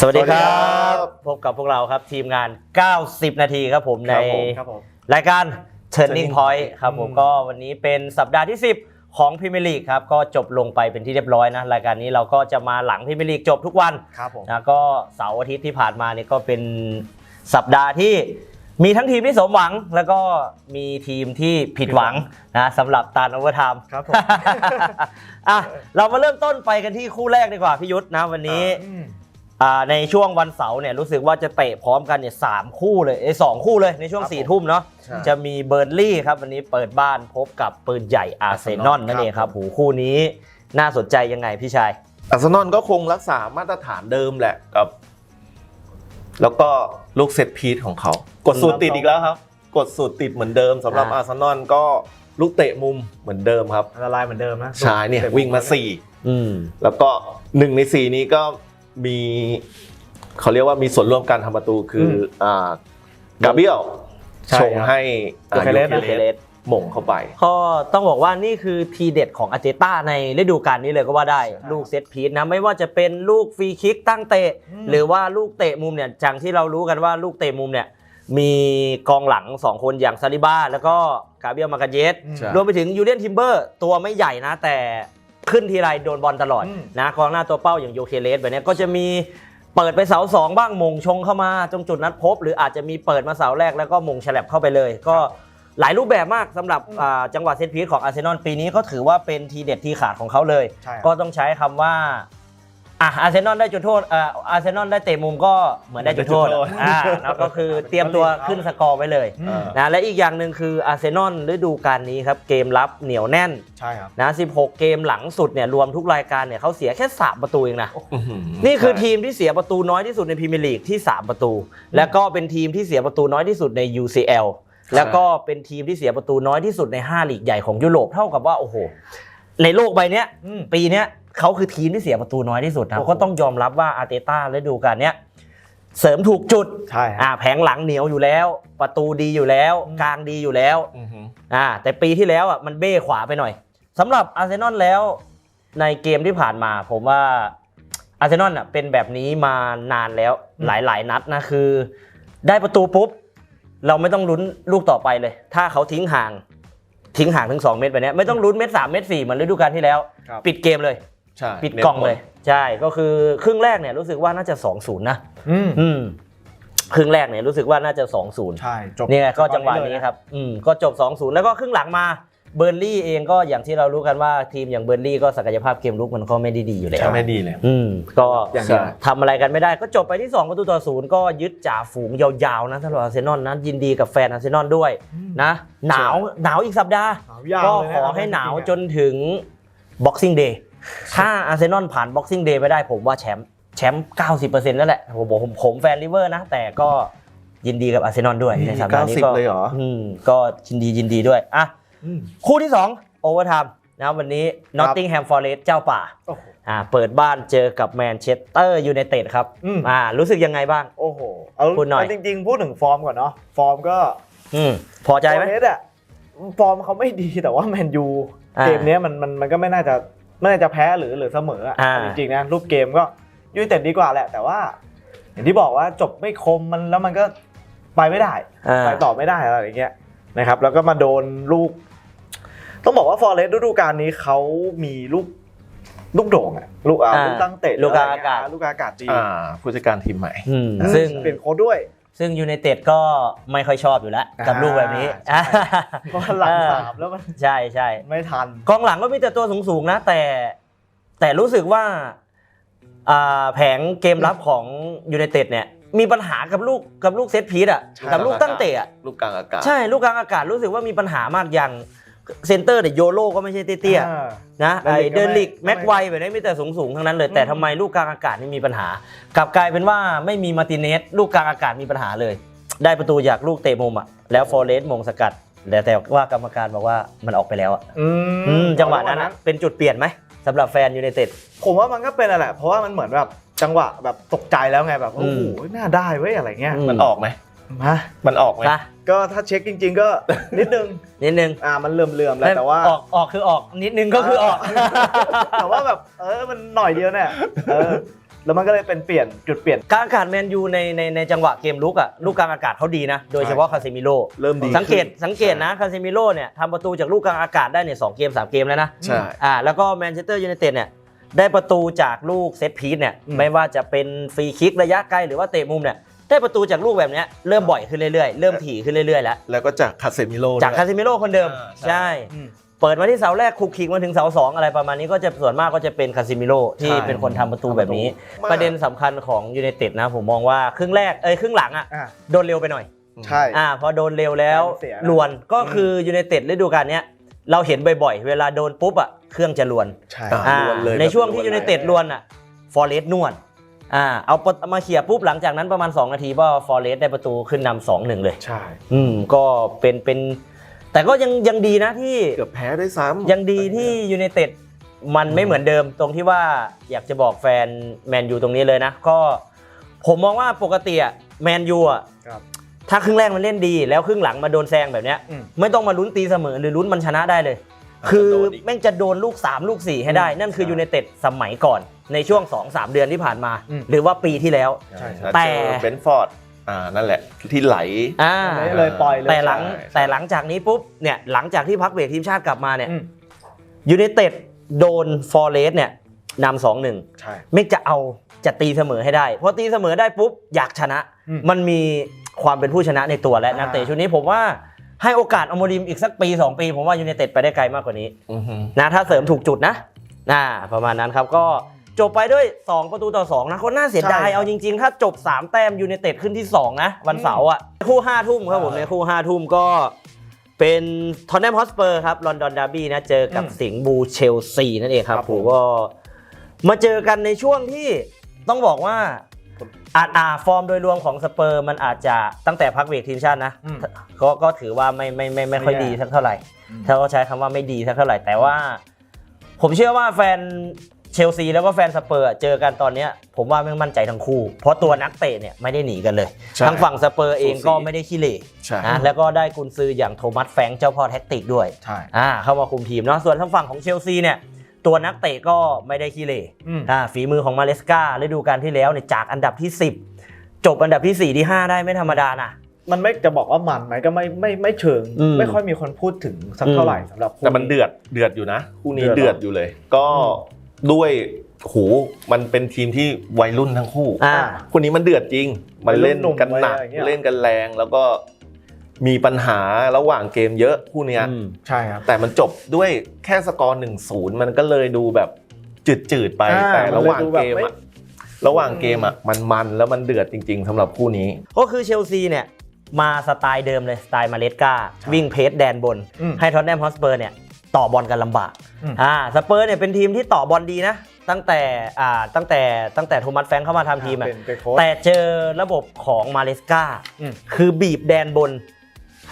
สวัสดีครัสวัสดีครับบพบกับพวกเราครับทีมงาน 90 นาทีครับผมในครับผมครับผมรายการ Turning Turning Point ครับผมอืมก็วันนี้เป็นสัปดาห์ที่ 10 ของพรีเมียร์ลีกครับก็จบลงไปเป็นที่เรียบร้อยนะรายการนี้เราก็จะมาหลังพรีเมียร์ลีกจบทุกวันครับผมนะก็เสาร์อาทิตย์ที่ผ่านมาเนี่ยก็เป็นสัปดาห์ที่มีทั้งทีมที่สมหวังแล้วก็มีทีมที่ผิดหวังนะสำหรับตาลโอเวอร์ไทม์ครับผมอะเรามาเริ่มต้นไปกันที่คู่แรกดีกว่าพี่ยุทธนะวันนี้อืมอ่า ในช่วงวันเสาร์เนี่ยรู้สึกว่าจะเตะพร้อมกันเนี่ยสามคู่เลยไอ้ยสองคู่เลยในช่วงครับสี่ผมทุ่มเนาะใช่จะมีเบอร์นลี่ครับวันนี้เปิดบ้านพบกับปืนใหญ่อาร์เซนอล Arsenal นั่นเองครับหูคู่นี้น่าสนใจยังไงพี่ชายอาร์เซนอลก็คงรักษามาตรฐานเดิมแหละกับ แล้วก็ลูกเซตพีทของเขา กดสูตรติดอีกแล้วครับ กดสูตรติดเหมือนเดิมสำหรับอ่าอาร์เซนอลก็ลูกเตะมุมเหมือนเดิมครับอันตรายเหมือนเดิมนะใช่เนี่ยวิ่งมาสี่อืมแล้วก็หนึ่งในสี่นี้ก็ มีเขาเรียกว่ามีส่วนร่วมการทำประตูคือออ่ากาเบียลใช่ชงครับให้อ่าโยเคเลสโยเคเลสหม่งเข้าไป ก็ต้องบอกว่านี่คือทีเด็ดของอาร์เจต้าในฤดูกาลนี้เลยก็ว่าได้ใช่ลูกเซตพีทนะ ไม่ว่าจะเป็นลูกฟรีคิกตั้งเตะอืมหรือว่าลูกเตะมุมเนี่ยจังที่เรารู้กันว่าลูกเตะมุมเนี่ย มีกองหลัง 2 คนอย่างซาลิบ้าแล้วก็กาเบียลมาคาเยสอืมใช่ รวมไปถึงยูเลียนทิมเบอร์ ตัวไม่ใหญ่นะแต่ ขึ้นทีไรโดนบอลตลอดอืมนะกองหน้าตัวเป้าอย่างโยเคเลสแบบเนี้ยก็จะมีเปิดไปเสาสองบ้างมงชงเข้ามาตรงจุดนัดพบ หรืออาจจะมีเปิดมาเสาแรกแล้วก็มงฉลับเข้าไปเลย ก็หลายรูปแบบมากสำหรับอืมอ่าจังหวะเซตพีซของอาร์เซนอลปีนี้ก็ถือว่าเป็นทีเด็ดทีขาดของเขาเลยใช่ครับก็ต้องใช้คำว่า อะอาร์เซนอลได้จุดโทษอ่าอาร์เซนอลได้เตะมุมก็เหมือนได้จุดโทษได้จุดโทษอ่าแล้วก็คือเตรียมตัวขึ้นสกอร์ไว้เลยอืม นะและอีกอย่างหนึ่งคืออาร์เซนอลฤดูกาลนี้ครับเกมรับเหนียวแน่นใช่ครับ นะ 16 เกมหลังสุดเนี่ยรวมทุกรายการเนี่ยเขาเสียแค่ 3 ประตูเองนะอื้อหือนี่คือใช่ทีมที่เสียประตูน้อยที่สุดในพรีเมียร์ลีกที่ 3 ประตู แล้วก็เป็นทีมที่เสียประตูน้อยที่สุดใน UCL แล้วก็เป็นทีมที่เสียประตูน้อยที่สุดใน 5 ลีกใหญ่ของยุโรปเท่ากับว่าโอ้โหในโลกใบเนี้ยอืม ปีเนี้ย เขาคือทีมที่เสียประตูน้อยที่สุดนะโอ้โหก็ต้องยอมรับว่าอาร์เตต้าฤดูกาลเนี้ยเสริมถูกจุดใช่ครับอ่าแผงหลังเหนียวอยู่แล้ว ประตูดีอยู่แล้วอืมกลางดีอยู่แล้วอื้อหืออ่าแต่ปีที่แล้วอะมันเบ้ขวาไปหน่อยสำหรับอาร์เซนอลแล้ว ในเกมที่ผ่านมา ผมว่าอาร์เซนอลอะเป็นแบบนี้มานานแล้วหลายๆ นัดนะคือ ได้ประตูปุ๊บ เราไม่ต้องลุ้นลูกต่อไปเลย ถ้าเขาทิ้งห่างทิ้งห่างถึง 2 เมตรไปเนี้ยไม่ต้องลุ้นเมตรสามเมตรสี่เหมือนฤดูกาลที่แล้วครับปิดเกมเลย ใช่ปิดกล่องเลย ใช่ก็คือครึ่งแรกเนี่ยรู้สึกว่าน่าจะ 2-0 นะอืมอืมครึ่งแรกเนี่ยรู้สึกว่าน่าจะ 2-0 ใช่จบนี่ไงก็จังหวะนี้ครับอืมก็จบ 2-0 แล้วก็ครึ่งหลังมาเบอร์นลี่เองก็อย่างที่เรารู้กันว่าทีมอย่างเบอร์นลี่ก็ศักยภาพเกมลุกมันก็ไม่ได้ดีอยู่แล้วใช่ไม่ดีเลยอืมก็อย่างเดียวทำอะไรกันไม่ได้ก็จบไปที่2ประตูต่อศูนย์ก็ยึดจ่าฝูงยาวๆนะสำหรับอาร์เซนอลนะยินดีกับแฟนอาร์เซนอลด้วยนะหนาวหนาวอีกสัปดาห์หนาวยาวก็เลยขนะอให้หนาวจริงๆจนถึง Boxing Day ถ้าอาร์เซนอลผ่าน Boxing Day ไปได้ผมว่าแชมป์แชมป์90%แล้วแหละผมผมผมแฟนลิเวอร์นะ แต่ก็ยินดีกับอาร์เซนอลด้วยในสัปดาห์นี้ก็90เลยเหรออืมก็ยินดียินดีด้วยอะอืมคู่ที่2โอเวอร์ไทม์นะวันนี้ Nottingham Forest เจ้าป่าโอ้โหอ่าเปิดบ้านเจอกับแมนเชสเตอร์ยูไนเต็ดครับอืมอ่ารู้สึกยังไงบ้าง โอ้โหเอาพูดหน่อยเอาจริง ๆ พูดถึงฟอร์มก่อนเนาะฟอร์มก็อืมพอใจไหมฟอร์เรสอะฟอร์มเขาไม่ดีแต่ว่าแมนยูอ่าเกมเนี้ยมันมันมันก็ไม่น่าจะ ไม่น่าจะแพ้หรือหรือเสมออะอ่า จริงๆนะรูปเกมก็ยูไนเต็ดดีกว่าแหละ แต่ว่า อย่างที่บอกว่าจบไม่คมมันแล้วมันก็ไปไม่ได้ อ่า ไปต่อไม่ได้อะไรอย่างเงี้ยนะครับ แล้วก็มาโดนลูก ต้องบอกว่าฟอร์เรสฤดูกาลนี้เขามีลูกลูกโด่งอะลูกอ่าอ่าลูกตั้งเตะลูกกลางอากาศลูกกลางอากาศดีอ่าผู้จัดการทีมใหม่ อืมอืมซึ่ง เปลี่ยนโค้ดด้วย ซึ่งยูไนเต็ดก็ไม่ค่อยชอบอยู่แล้ว กับอ่าลูกแบบนี้ใช่เพราะว่าหลังสามแล้วมันใช่ใช่ไม่ทันกองหลังก็มีแต่ตัวสูงๆนะ แต่ แต่รู้สึกว่าอ่าแผงเกมรับของยูไนเต็ดเนี่ยมีปัญหากับลูกกับลูกเซตพีซอะใช่กับลูกตั้งเตะอะลูกกลางอากาศใช่ลูกกลางอากาศรู้สึกว่ามีปัญหามากอย่าง เซนเตอร์เนี่ยโยโลก็ไม่ใช่เตี้ยๆอ่านะไอเดิเดินนลิลิกกก็ไม่แม็กไวแบบนี้มีแต่สูงสูงๆทั้งนั้นเลยอืมแต่ทำไมลูกกลางอากาศนี่มีปัญหากลับกลายเป็นว่าไม่มีมาร์ติเนสลูกกลางอากาศมีปัญหาเลย ได้ประตูจากลูกเตะมุมอะแล้วฟอร์เรสมงสกัดแต่แต่ว่ากรรมการบอกว่ามันออกไปแล้วอะอือืมมจังหวะนั้นอะเป็นจุดเปลี่ยนไหมสำหรับแฟนยูไนเต็ด ผมว่ามันก็เป็นอะไรแหละเพราะว่ามันเหมือนแบบจังหวะแบบตกใจแล้วไงแบบอืโอ้มโหน่าได้เว้ยอะไรเงี้ยอืมันออกไหมมามันออกไหมนะ ก็ถ้าเช็คจริง ๆ ก็นิดนึง นิดนึงอ่ามันเลื่อมเลื่อมๆแล้วแต่ว่าออกออกคือออกนิดนึงก็คือออก แต่ว่าแบบเออมันหน่อยเดียวเนี่ยเออแล้วมันก็เลยเป็นเปลี่ยนจุดเปลี่ยนกลางอากาศแมนยูในในในจังหวะเกมลุกอะลูกกลางอากาศเขาดีนะ โดยเฉพาะคาเซมิโลเริ่มดีสังเกตขึ้นสังเกตนะคาเซมิโลเนี่ยทำประตูจากลูกกลางอากาศได้เนี่ยสองเกมสามเกมแล้วนะใช่อ่าแล้วก็แมนเชสเตอร์ยูไนเต็ดเนี่ยได้ประตูจากลูกเซตพีซเนี่ยอืมไม่ว่าจะเป็นฟรีคิกระยะไกลหรือว่าเตะมุมเนี่ย ได้ประตูจากลูกแบบเนี้ยเริ่มบ่อยขึ้นเรื่อยๆ เริ่มถี่ขึ้นเรื่อยๆแล้ว แล้วก็จากคาเซมิโลจากคาด้วยเซมิโลคนเดิมอ่าใช่ใช่ เปิดมาที่เสาแรกคุกคิกมาถึงเสาสองอะไรประมาณนี้ก็จะส่วนมากก็จะเป็นคาซิมิโลที่ใช่เป็นคนทำประตูแบบนี้มากประเด็นสำคัญของยูไนเต็ดนะผมมองว่าครึ่งแรกเอ้ยครึ่งหลังอะอ่าโดนเร็วไปหน่อยใช่อ่าพอโดนเร็วแล้วเสียนะลวนก็คือยูไนเต็ดฤดูกาลเนี้ยเราเห็นบ่อยๆ เวลาโดนปุ๊บอะเครื่องจะลวนใช่อ่าอ่าลวนเลยในช่วงที่แบบลวนยูไนเต็ดลวนอะฟอร์เรสนวด อ่าเอาปะมาเขี่ยปุ๊บหลังจากนั้นประมาณ 2 นาทีก็ฟอร์เรสได้ประตูขึ้นนำสองหนึ่งเลย ใช่ อืมก็เป็นเป็นแต่ก็ยังยังดีนะที่เกือบแพ้ด้วยซ้ำยังดีที่ยูไนเต็ดมันไม่เหมือนเดิมตรงที่ว่าอยากจะบอกแฟนแมนยูตรงนี้เลยนะ ก็ผมมองว่าปกติอะแมนยูอะครับถ้าครึ่งแรกมันเล่นดี แล้วครึ่งหลังมาโดนแซงแบบเนี้ยอืมไม่ต้องมาลุ้นตีเสมอหรือลุ้นมันชนะได้เลย คือแม่งจะโดนลูก 3 ลูก 4 ให้ได้ นั่นคือยูไนเต็ดสมัยก่อน ในช่วง 2-3 เดือนที่ผ่านมา อืม หรือว่าปีที่แล้ว ใช่แล้วแต่เจอเบนฟอร์ดอ่านั่นแหละที่ไหล อ่าไม่เลยปล่อยเลย แต่หลังใช่ แต่หลังจากนี้ปุ๊บเนี่ยหลังจากที่พักเบรกทีมชาติกลับมาเนี่ยอืม ยูไนเต็ดโดนฟอร์เรสเนี่ยนำสองหนึ่ง ใช่ เมกจะเอาจะตีเสมอให้ได้พอตีเสมอได้ปุ๊บอยากชนะ อืมมันมีความเป็นผู้ชนะในตัวและอ่านันักเตะชุดนี้ผมว่าให้โอกาสอโมริมอีกสักปี 2 ปี ผมว่ายูไนเต็ดไปได้ไกลมากกว่านี้อือฮึ นะถ้าเสริมถูกจุดนะนะประมาณนั้นครับก็ จบไปด้วย 2 ประตูต่อ 2 นะคนน่าเสียดาย ใช่ครับ เอาจริงๆ ถ้าจบ 3 แต้มยูไนเต็ดขึ้นที่ 2 นะ วันเสาร์อะ คู่5ทุ่มครับผมในคู่5ทุ่มก็เป็นทอนแนมฮอสเปอร์ครับลอนดอนดาร์บี้นะ เจอกับอืมสิงห์บูเชลซีนั่นเองครับครับผผม มก็มาเจอกันในช่วงที่ต้องบอกว่าอาจอาฟอร์มโดยรวมของสเปอร์มันอาจจะตั้งแต่พักเบรกทีมชาตินะ อืม ก็ก็ถือว่าไม่ไม่ไม่ไม่ค่อยไม่แย่ดีสักเท่าไหร่อืม ถ้าเขาใช้คำว่าไม่ดีสักเท่าไหร่แต่ว่า ผมเชื่อว่าแฟนเช ลซีแล้วก็แฟนสเปอร์เจอกันตอนเนี้ยผมว่าไม่งมั่นใจทั้งคู่ เพราะตัวนักเตะเนี่ยไม่ได้หนีกันเลยใช่ทางฝั่งสเปอร์เองก็ไม่ได้ขี้เหร่ใช่ นะแล้วก็ได้กุนซืออย่างโทมัสแฟรงค์เจ้าพ่อแท็กติกด้วย ใช่ อ่าเข้ามาคุมทีมเนาะส่วนทางฝั่งของเชลซีเนี่ย ตัวนักเตะก็ไม่ได้ขี้เหร่อืม อ่าฝีมือของมาเลสกาฤดูกาลที่แล้วเนี่ยจากอันดับที่ 10 จบอันดับที่ 4 ที่ 5 ได้ไม่ธรรมดานะ มันไม่จะบอกว่ามันไหมก็ไม่ไม่ไม่เชิง อืมไม่ค่อยมีคนพูดถึงสักเท่าไหร่สำหรับคู่ แต่มันเดือดเดือดอยู่นะคู่นี้เดืเดืออดดอยู่เลย ก็ ด้วยโหมันเป็นทีมที่วัยรุ่นทั้งคู่อ่าคู่นี้มันเดือดจริง มันเล่นกันหนักวัยรุ่นหนุ่มวัยอะไรอย่างเงี้ย เล่นกันแรงแล้วก็มีปัญหาระหว่างเกมเยอะคู่เนี้ย อืมใช่ครับ แต่มันจบด้วยแค่สกอร์หนึ่งศูนย์มันก็เลยดูแบบจืดๆไปอ่าแต่ระหว่างมันเลยดูแบบเกมไม่ อะระหว่างเกมอะมันมันๆแล้วมันเดือดจริง ๆสำหรับคู่นี้ ก็คือเชลซีเนี่ยมาสไตล์เดิมเลยสไตล์มาเลสกาใช่วิ่งเพสแดนบน อืม ให้ท็อตแนมฮอสเปอร์เนี่ย ต่อบอลกันลำบากอืมอ่าสเปอร์เนี่ยเป็นทีมที่ต่อบอลดีนะ ตั้งแต่อ่าตั้งแต่ตั้งแต่โทมัสแฟรงค์เข้ามาทำทีมอะเป็นเป็นโค้ชแต่เจอระบบของมาเลสกาอืมคือบีบแดนบน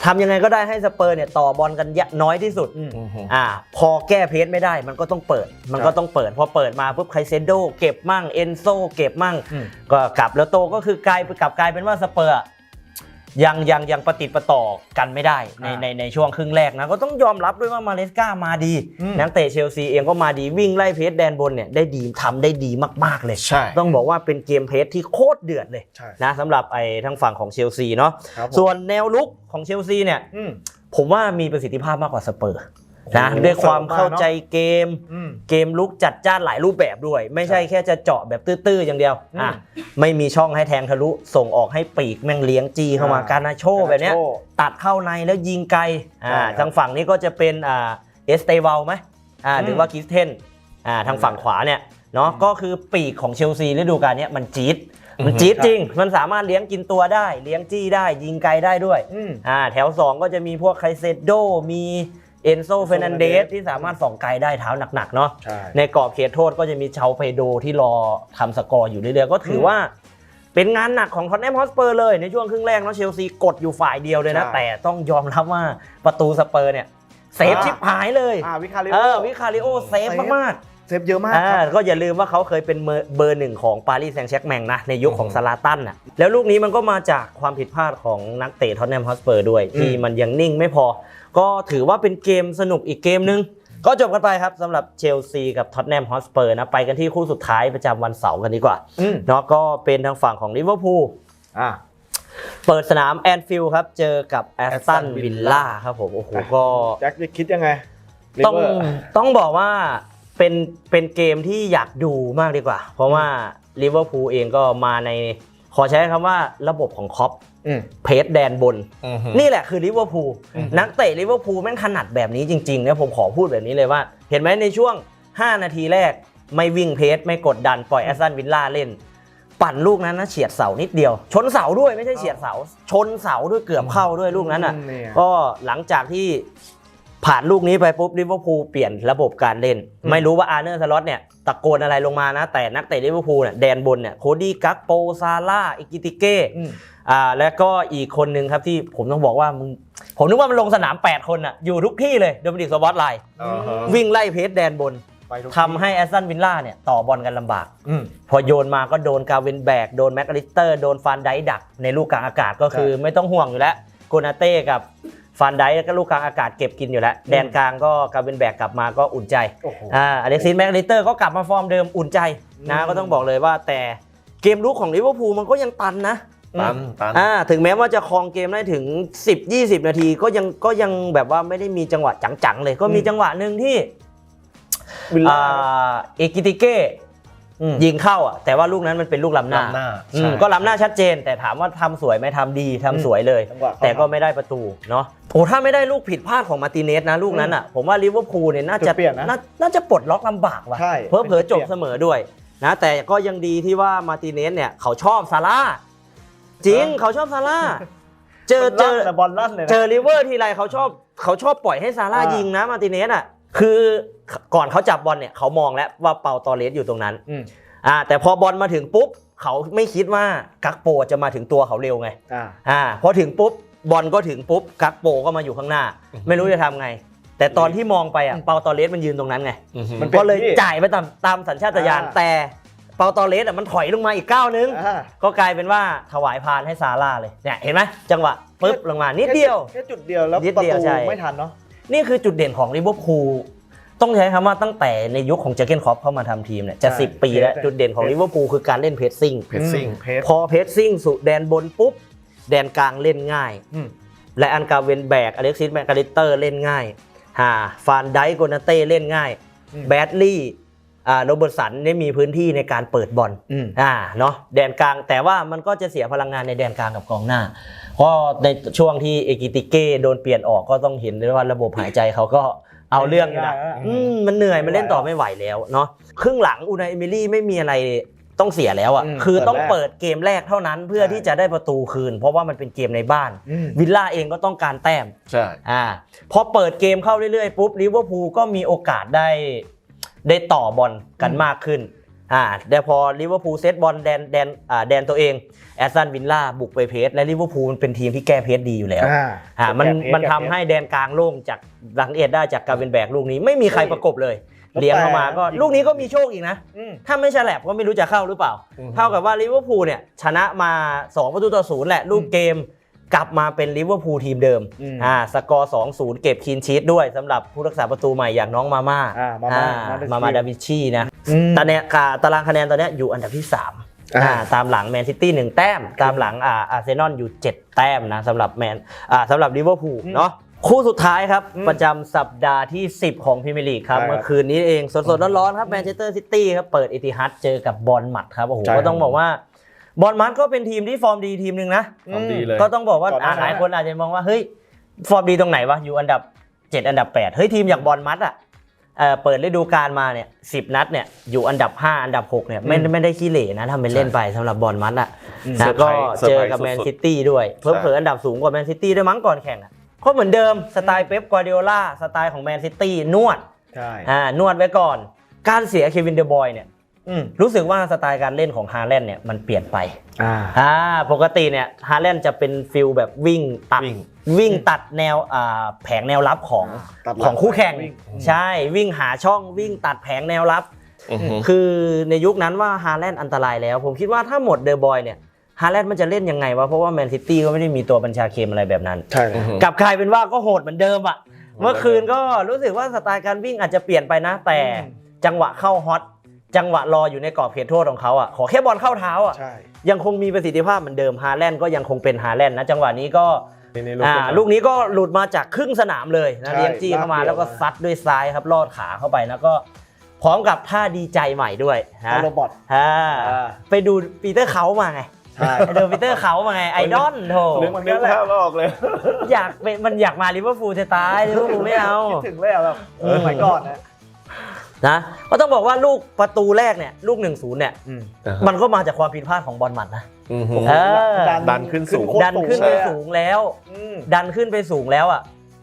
ทำยังไงก็ได้ให้สเปอร์เนี่ยต่อบอลกันเยอะน้อยที่สุดอืมอ่าพอแก้เพจไม่ได้มันก็ต้องเปิด มันก็ต้องเปิด พอเปิดมาปุ๊บไคเซโดเก็บมั่งเอนโซเก็บมั่งอืมก็กลับแล้วโตก็คือกลายกลับกลายเป็นว่าสเปอร์อะ ยังยังยังประติดประต่อกันไม่ได้ในอ่าในในช่วงครึ่งแรกนะก็ต้องยอมรับด้วยว่ามาเลสกามาดี อืม นักเตะเชลซีเองก็มาดีวิ่งไล่เพจแดนบนเนี่ยได้ดีทำได้ดีมากๆเลย ใช่ ต้องบอกว่าเป็นเกมเพจที่โคตรเดือดเลยใช่นะสำหรับไอ้ทางฝั่งของเชลซีเนาะครับผม ส่วนแนวลุกของเชลซีเนี่ย อืมผมว่ามีประสิทธิภาพมากกว่าสเปอร์ นะโอ้โหด้วยความเสริมมาเข้าใจเกมอืมเกมลุกจัดจ้านหลายรูปแบบด้วย ไม่ใช่แค่จะเจาะแบบตื้อๆอย่างเดียวอืมอะไม่มีช่องให้แทงทะลุส่งออกให้ปีกแม่งเลี้ยงจีเข้ามาอ่าการนาโชแบบเนี้ยโชตัดเข้าในแล้วยิงไกลอ่าใช่ครับทางฝั่งนี้ก็จะเป็นอ่าเอสเตเวลไหมอ่าอืมหรือว่ากิสเทนอ่าทางฝั่งขวาเนี่ยเนาะก็คือปีกของเชลซีฤดูกาลเนี้ยมันจี๊ดมันจี๊ดครับจริง มันสามารถเลี้ยงกินตัวได้ เลี้ยงจี้ได้ ยิงไกลได้ด้วยอืมอ่าแถว 2 ก็จะมีพวกไคเซโดมี เอนโซเฟรนันเดส Fernandes ที่สามารถส่องไกลได้เท้าหนักๆเนาะใช่ในกรอบเขตโทษก็จะมีเชาเพโดที่รอทำสกอร์อยู่เรื่อยๆ ก็ถือว่าเป็นงานหนักของทอนแนมฮอสเปอร์เลยในช่วงครึ่งแรกเนาะเชลซีกดอยู่ฝ่ายเดียวเลยนะใช่แต่ต้องยอมรับว่าประตูสเปอร์เนี่ยเซฟอ่าชิบหายเลยอ่าวิคาริโอเออวิคาริโอเซฟมากเซฟเยอะๆมากอ่าครับก็อย่าลืมว่าเขาเคยเป็นเบอร์เบอร์หนึ่งของปารีสแซงต์แชร์กแมงนะ ในยุคของซาลาตันน่ะแล้วลูกนี้มันก็มาจากความผิดพลาดของนักเตะทอนแนมฮอสเปอร์ด้วย ที่อืมมันยังนิ่งไม่พอ ก็ถือว่าเป็นเกมสนุกอีกเกมนึง ก็จบกันไปครับสำหรับเชลซีกับท็อตแนมฮอสเปอร์นะไปกันที่คู่สุดท้ายประจำวันเสาร์กันดีกว่าอืม เนาะก็เป็นทางฝั่งของลิเวอร์พูลอ่าเปิดสนามแอนฟิลด์ครับ เจอกับแอสตัน Aston วิล Villa ล่าครับผม โอ้โหก็ แจ็คจะคิดยังไงต้องลิเวอร์ต้องบอกว่าเป็นเป็นเกมที่อยากดูมากดีกว่า เพราะว่าลิเวอร์พูลเองก็มาในขอใช้คำว่าระบบของคอปอืม เพจแดนบนอือฮึนี่แหละคือลิเวอร์พูลอือฮึนักเตะลิเวอร์พูลแม่งถนัดแบบนี้จริงๆเนี่ยผมขอพูดแบบนี้เลยว่า เห็นไหมในช่วง 5 นาทีแรก ไม่วิ่งเพจไม่กดดันปล่อยแอสตันวิลล่าเล่น ปั่นลูกนั้นนะเฉียดเสานิดเดียว ชนเสาด้วยไม่ใช่เฉียดเสา ชนเสาด้วยเกือบเข้าด้วยลูกนั้นอะเนี่ยก็หลังจากที่ ผ่านลูกนี้ไปปุ๊บลิเวอร์พูลเปลี่ยนระบบการเล่นอืมไม่รู้ว่าอาร์เนอร์สล็อตเนี่ยตะโกนอะไรลงมานะ แต่นักเตะลิเวอร์พูลเนี่ยแดนบนเนี่ยโคดี้กักโปซาร่าอิกิติเก้อืมอ่าแล้วก็อีกคนหนึ่งครับที่ผมต้องบอกว่ามึงผมนึกว่ามันลงสนาม 8 คนอะอยู่ทุกที่เลยโดมินิกสวอตไลน์อ่าฮะวิ่งไล่เพจแดนบนไปทุกทำให้แอสตันวิลล่าเนี่ยต่อบอลกันลำบากอืมพอโยนมาก็โดนกาเวนแบก โดนแม็กอลิสเตอร์ โดนฟานไดดัก ในลูกกลางอากาศก็คือไม่ต้องห่วงอยู่แล้วโกนาเต้กับ ฟานไดก็ลูกกลางอากาศเก็บกินอยู่แล้ว แดนกลางก็กาเวนแบกกลับมาก็อุ่นใจโอ้โหอ่าอเล็กซิสแม็กอลิสเตอร์ก็กลับมาฟอร์มเดิมอุ่นใจนะอืมก็ต้องบอกเลยว่าแต่เกมลุกของลิเวอร์พูลมันก็ยังตันนะตันตันอ่าถึงแม้ว่าจะครองเกมได้ถึง 10-20 นาทีก็ยังก็ยังแบบว่าไม่ได้มีจังหวะจังๆเลย ก็มีอืมจังหวะหนึ่งที่วิลล่าอ่าเอกิติเก้อืม ยิงเข้าอะแต่ว่าลูกนั้นมันเป็นลูกล้ำหน้าล้ำหน้าอืมใช่ก็ล้ำหน้าชัดเจน แต่ถามว่าทำสวยไหมทำดีทำสวยเลย จังหวะเข้า แต่ก็ไม่ได้ประตูเนาะโอ้ถ้าไม่ได้ลูกผิดพลาดของมาร์ติเนสนะลูกนั้นอะผมว่าลิเวอร์พูลเนี่ยน่าจะจุดเปลี่ยนนะาน่าจะปลดล็อกลำบากว่ะใช่เพอเพอเป็นจุดจบเปลี่ยน เสมอด้วยนะแต่ก็ยังดีที่ว่ามาร์ติเนสเนี่ยเขาชอบซาร่าจริงเขาชอบซาร่าเจอเจอบลลั่นนะบอลลั่นเลยนะ เจอริเวอร์ทีไรเขาชอบเขาชอบปล่อยให้ซาร่าอ่ายิ ยิงนะมาร์ติเนสอะ คือก่อนเขาจับบอลเนี่ยเขามองแล้วว่าเปาตอเลสอยู่ตรงนั้นอืมอ่าแต่พอบอลมาถึงปุ๊บเขาไม่คิดว่ากักโปจะมาถึงตัวเขาเร็วไงอ่าอ่าพอถึงปุ๊บบอลก็ถึงปุ๊บกักโปก็มาอยู่ข้างหน้า ไม่รู้จะทำไง แต่ตอนที่มองไปอะเปาตอเลสมันยืนตรงนั้นไงอือฮึมันป็ก็เลยที่จ่ายไปตามตามสัญชาตญาณอ่าแต่เปาตอเลสอะมันถอยลงมาอีกก้าวนึงอ่าก็กลายเป็นว่าถวายพานให้ซาร่าเลยเนี่ยเห็นไหมจังหวะปุ๊บลงมานิดเดียวแค่จุดเดียวแล้วนิดประเดียวตูใช่ไม่ทันเนาะ นี่คือจุดเด่นของลิเวอร์พูลต้องใช้คำว่าตั้งแต่ในยุคของเจอร์เกนคล็อปเข้ามาทำทีมเนี่ยจะใช่10 ปีแล้ว เพจ จุดเด่นของลิเวอร์พูลคือการเล่นเพสซิ่งเพสซิ่งอืมเพสพอเพสซิ่งสู่แดนบนปุ๊บ แดนกลางเล่นง่าย อืม และอันกาเวนแบกอเล็กซิสแมกกาลิสเตอร์เล่นง่ายฮาฟานไดโกนาเต้เล่นง่าย อืม แบดลี่อ่า โรเบิร์ตสันได้มีพื้นที่ในการเปิดบอลอืมอ่าเนาะแดนกลางแต่ว่ามันก็จะเสียพลังงานในแดนกลางกับกองหน้าเพราะในช่วงที่เอกิติเก้โดนเปลี่ยนออกก็ต้องเห็นเลยว่าระบบหายใจเขาก็เอาเรื่องอยู่นะไม่ได้แล้วอืมมันเหนื่อยมันเล่นต่อไม่ไหวแล้วเนาะครึ่งหลังอูนายเอมิลี่ไม่มีอะไรต้องเสียแล้วอะอืมคือต้องเปิเปิดดเกมแรกเท่านั้นเพื่อใช่ที่จะได้ประตูคืน เพราะว่ามันเป็นเกมในบ้านอืมวิลล่าเองก็ต้องการแต้มใช่อ่าพอเปิดเกมเข้าเรื่อยๆปุ๊บลิเวอร์พูลก็มีโอกาสได้ ได้ต่อบอลกันมากขึ้นอ่าแต่พอลิเวอร์พูลเซตบอลแดนแดนอ่าแดนตัวเองแอสตันวิลล่าบุกไปเพสและลิเวอร์พูลมันเป็นทีมที่แก้เพสดีอยู่แล้วอ่าอ่ามันแก้เพจมันทำแก้เพจให้แดนกลางโล่งจากหลังเอ็ดได้จากการเป็นแบกลูกนี้ไม่มีใครประกบเลยแล้วเลี้ยงเข้ามาก็แต่ลูกนี้ก็มีโชคอีกนะ อืม ถ้าไม่ฉลับก็ไม่รู้จะเข้าหรือเปล่า อือฮึเท่ากับว่าลิเวอร์พูลเนี่ยชนะมา 2 ประตูต่อศูนย์แหละ ลูกเกม กลับมาเป็นลิเวอร์พูลทีมเดิมอืมอ่าสกอร์2-0เก็บคีนชีตด้วยสำหรับผู้รักษาประตูใหม่อย่างน้องมาม่าอ่ามาม่าอ่ามามามามาดาดาวิวินชีนะอืมตอนเนี้ยกาตารางคะแนนตอนเนี้ยอยู่อันดับที่3อ่าอ่าตามหลังแมนซิตี้หนึ่งแต้ม ตามหลังอ่าอาร์เซนอลอยู่ 7 แต้มนะสำหรับแมนอ่าสำหรับลิเวอร์พูลอืมเนาะคู่สุดท้ายครับอืมประจำสัปดาห์ที่ 10 ของพรีเมียร์ลีกครับใช่ครับ เมื่อคืนนี้เองสดๆร้อนๆครับแมนเชสเตอร์ซิตี้ครับ เปิดอิติฮัดเจอกับบอลมัดครับ โอ้โหใช่ก็ต้องบอกว่า บอลมัดก็เป็นทีมที่ฟอร์มดีทีมหนึ่งนะ ทำดีเลยก็ต้องบอกว่าก่อนหน้าอ่าหลายนั้นคนอาจจะมองว่าเฮ้ยฟอร์มดีตรงไหนวะอยู่อันดับ 7 อันดับ 8 เฮ้ยทีมอย่างบอลมัดอะเอ่อเปิดฤดูกาลมาเนี่ยสินัดเนี่ยอยู่อันดับ 5 อันดับ 6เนี่ยไม่อืมไม่ได้ขี้เหร่นะทำเป็นเล่นไปสำหรับบอลมัดอะอืมนะก็เซอร์ไพรส์เจอกับเซอร์ไพรส์แมนสุดๆซิตี้ด้วยเพิ่มเผลออันดับสูงกว่าแมนซิตี้ด้วยมั้งก่อนแข่งอะก็เหมือนเดิมสไตล์เป๊ปกวาร์ดิโอลาสไตล์ของแมนซิตี้นวด ใช่ อ่านวดไว้ก่อน การเสียเควินเดอะบอยเนี่ยอืม รู้สึกว่าสไตล์การเล่นของฮาแลนด์เนี่ยมันเปลี่ยนไปอ่าอ่าปกติเนี่ยฮาแลนด์จะเป็นฟิลแบบวิ่งตัดวิ่งวิ่งตัดแนวอ่าแผงแนวรับของตัดหลังของคู่แข่งวิ่ง ใช่วิ่งหาช่องวิ่งตัดแผงแนวรับอือฮึคือในยุคนั้นว่าฮาแลนด์อันตรายแล้ว ผมคิดว่าถ้าหมดเดอะบอยเนี่ยฮาแลนด์มันจะเล่นยังไงวะเพราะว่าแมนซิตี้ก็ไม่ได้มีตัวบัญชาเคมอะไรแบบนั้นใช่อือฮึกลับกลายเป็นว่าก็โหดเหมือนเดิมอะเมื่อคืนก็รู้สึกว่าสไตล์การวิ่งอาจจะเปลี่ยนไปนะแต่อืมจังหวะเข้าฮอต จังหวะรออยู่ในกรอบเขตโทษของเขาอะขอแค่บอลเข้าเท้าอะใช่ยังคงมีประสิทธิภาพเหมือนเดิมฮาแลนด์ก็ยังคงเป็นฮาแลนด์นะจังหวะนี้ก็นี่อ่าลูกนี้ก็หลุดมาจากครึ่งสนามเลยนะใช่เลี้ยงจี้เข้ามาลากเดี่ยว แล้วก็ซัดด้วยซ้ายครับลอดขาเข้าไปแล้วก็ พร้อมกับท่าดีใจใหม่ด้วยฮะเอาโรบอทอ่าอ่าไปดูปีเตอร์เขามาไงใช่ไปดูปีเตอร์เขามาไงไอดอลโถนึกนึกภาพไม่ออกเลย อยากเป็นมันอยากมาลิเวอร์พูลจะตายลิเวอร์พูลไม่เอา คิดถึงเลยอะแบบเอออืมสมัยก่อนนะ นะก็ต้องบอกว่าลูกประตูแรกเนี่ยลูก1นศูนย์เนี่ยอืมมันก็มาจากความผิดพลาดของบอลหมัดนะอือหือเออดันขึ้นสูงโคตรดันขึ้นไปเลยอะสูงแล้วอืมดันขึ้นไปสูงแล้วอะ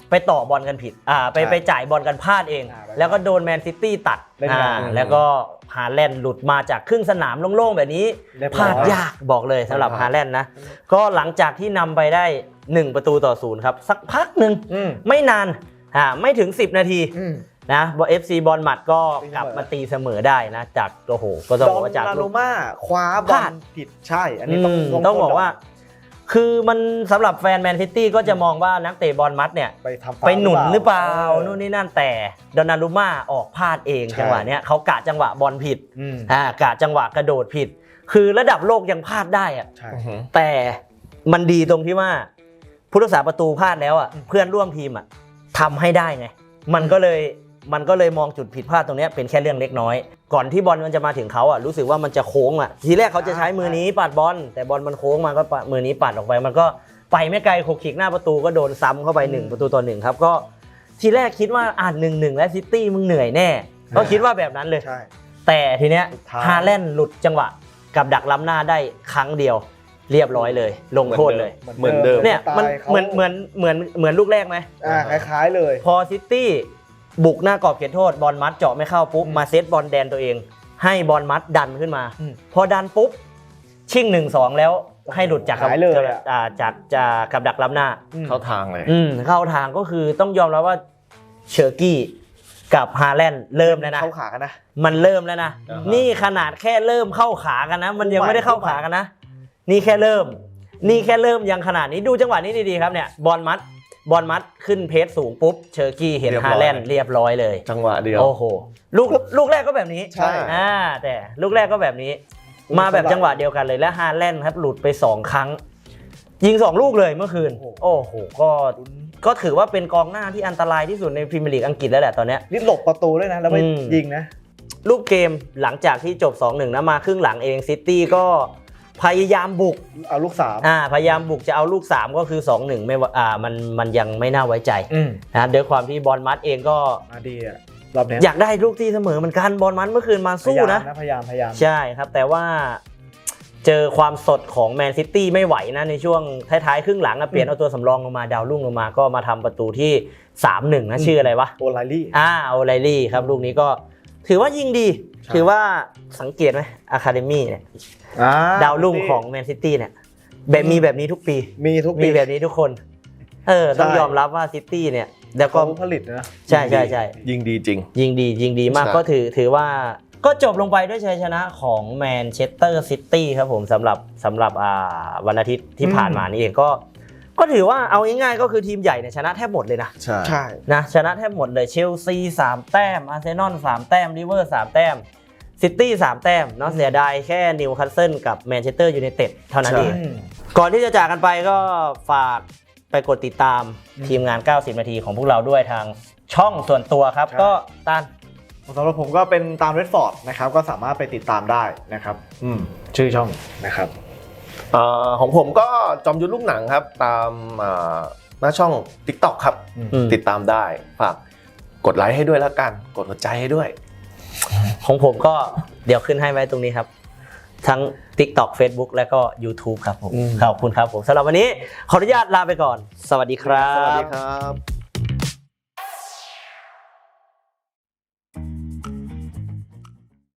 ไปต่อบอลกันผิดอ่าไปใช่ไปจ่ายบอลกันพลาดเองอ่าไปแล้วก็โดนแมนซิตี้ตัดเล่นอ่างานแล้วก็ฮาแลนด์หลุดมาจากครึ่งสนามโล่งๆแบบนี้เรียบพร้อลาดยากบอกเลยสำหรับพลาดฮาแลนด์นะก็หลังจากที่นำไปได้ 1 ประตูต่อศูนย์ครับ สักพักหนึ่งอืมไม่นานอ่าไม่ถึง 10 นาทีอืม นะบอเอฟซีบอลหมัดก็ตีเสมอกลับมาตีเสมอได้นะจากโอ้โหก็ต้องดบออนกว่าจากนาลูรุกมาคว้าบพอลาดลผิดใช่ อันนี้ต้องอืมต้องบอกว่า คือมันสำหรับแฟนแมนซิตี้ก็จะมองว่านักเตะบอลมัดเนี่ย ไปทำฟาวไปหนุนหรือเปล่าเออนู่นนี่นั่นแต่ดอนนารุม่าออกพลาดเองใช่จังหวะเนี้ยเขากะจังหวะบอลผิดอืมอ่ากะจังหวะกระโดดผิด คือระดับโลกยังพลาดได้อะใช่อือหือแต่มันดีตรงที่ว่าผู้รักษาประตูพลาดแล้วอะอืมเพื่อนร่วมทีมอะทำให้ได้ไงมันก็เลย มันก็เลยมองจุดผิดพลาดตรงเนี้ยเป็นแค่เรื่องเล็กน้อย ก่อนที่บอลมันจะมาถึงเขาอะรู้สึกว่ามันจะโค้งอะทีแรกเขาจะใช้มือนี้ปัดบอลแต่บอลมันโค้งมาก็ปะมือนี้ปัดออกไป มันก็ไปไม่ไกลโคกคิกหน้าประตูก็โดนซ้ำเข้าไปหนึ่งประตูต่อหนึ่งครับก็ทีแรกคิดว่าอ่านหนึ่งหนึ่งและซิตี้มึงเหนื่อยแน่ก็คิดว่าแบบนั้นเลยใช่แต่ทีเนี้ยสุดท้ายฮาแลนด์หลุดจังหวะกับดักล้ำหน้าได้ครั้งเดียวเรียบร้อยเลย ลงโทษเลยเหมือนเดิมเนี่ยมันสไตล์ขาเหมือนเหมือนเหมือนเหมือนลูกแรกไหมอ่าคล้ายๆเลย พอซิตี้ บุกหน้ากรอบเขตโทษบอลมัดเจาะไม่เข้าปุ๊บอืมมาเซตบอลแดนตัวเอง ให้บอลมัดดันขึ้นมา อืมพอดันปุ๊บ ชิ่งหนึ่งสองแล้วให้หลุดจากกับหายเลยอะ อ่าจากจากกับดักล้ำหน้าอืมเข้าทางเลย อืมเข้าทางก็คือต้องยอมรับว่าเชอร์กี้กับฮาแลนด์เริ่มแล้วนะ เข้าขากันนะ มันเริ่มแล้วนะ อ่าฮะ นี่ขนาดแค่เริ่มเข้าขากันนะ มันยังคู่ใหม่ไม่ได้เข้าขากันนะ นี่แค่เริ่ม นี่แค่เริ่มยังขนาดนี้ดูจังหวะนี้ดีๆครับเนี่ย บอลมัด บอลมัดขึ้นเพจสูงปุ๊บ เชอร์กี้เห็นเรียบร้ฮาอยแลนด์เรียบร้อยเลย จังหวะเดียว โอ้โห ลูกลูกแรกก็แบบนี้ใช่ อ่าแต่ลูกแรกก็แบบนี้ มาแบบจังหวะเดียวกันเลยและฮาแลนด์ครับหลุดไป 2 ครั้ง ยิง 2 ลูกเลยเมื่อคืน โอ้โหก็ก็ถือว่าเป็นกองหน้าที่อันตรายที่สุดในพรีเมียร์ลีกอังกฤษแล้วแหละตอนเนี้ย นี่หลบประตูด้วยนะ แล้วไปอืม ยิงนะลูกเกมหลังจากที่จบ 2-1นะมาครึ่งหลังเองซิตี้ก็ พยายามบุกเอาลูกสามอ่าพยายามบุกจะเอาลูก 3 ก็คือ 2-1 ไม่ว่าอ่ามันมันยังไม่น่าไว้ใจอืมนะด้วยความที่บอลมัดเองก็มาดีอะรอบเนี้ยอยากได้ลูกที่เสมอเหมือนกันบอลมัดเมื่อคืนมาสู้นะพยายามพยายาม ใช่ครับ แต่ว่าเจอความสดของแมนซิตี้ไม่ไหวนะ ในช่วงท้ายๆ ครึ่งหลังอะเปลี่ยนเอาตัวสำรองลงมาดาวรุ่งลงมาก็มาทำประตูที่ 3-1 นะ ชื่ออะไรวะ โอไลลี่ อ่าโอไลลี่ครับ ลูกนี้ก็ถือว่ายิงดี ใช่ถือว่าสังเกตไหมอะคาเดมี่เนี่ยอ่ดาวรุ่งของแมนซิตี้เนี่ยแบบมีแบบนี้ทุกปี มีทุกมีปีแบบนี้ทุกคน เออ ต้องใช่ยอมรับว่าซิตี้เนี่ยแล้วก็เขาผลิตนะ ใช่ใช่ใช่ยิงดีจริง ยิงดียิงดีมากใช่ก็ถือถือว่าก็จบลงไปด้วยชัยชนะของแมนเชสเตอร์ซิตี้ครับผมสำหรับสำหรับอ่าวันอาทิตย์ที่ผ่านมานี่เองก็ ก็ถือว่าเอาง่ายๆก็คือทีมใหญ่เนี่ยชนะแทบหมดเลยนะใช่ ใช่ นะชนะแทบหมดเลยเชลซี3แต้มอาร์เซนอล3แต้มลิเวอร์3แต้มซิตี้3แต้มเนาะเสียดายแค่นิวคาสเซิลกับแมนเชสเตอร์ยูไนเต็ดเท่านั้นเองอืมก่อนที่จะจากกันไปก็ฝากไปกดติดตามอืมทีมงาน 90 นาทีของพวกเราด้วยทางช่องส่วนตัวครับใช่ก็ตันสำหรับผมก็เป็นตามเรดฟอร์ดนะครับ ก็สามารถไปติดตามได้นะครับ อืม ชื่อช่องนะครับเอ่อ ของผมก็จอมยุทธลูกหนังครับ ตามเอ่อหน้าช่อง TikTok ครับอืมติดตามได้ฝากกดไลค์ให้ด้วยแล้วกัน กดหัวใจให้ด้วย ของผมก็เดี๋ยวขึ้นให้ไว้ตรงนี้ครับ ทั้ง TikTok Facebook และก็ YouTube ครับผมอืมขอบคุณครับผมสำหรับวันนี้ขออนุญาตลาไปก่อน สวัสดีครัสวัสบดีครับ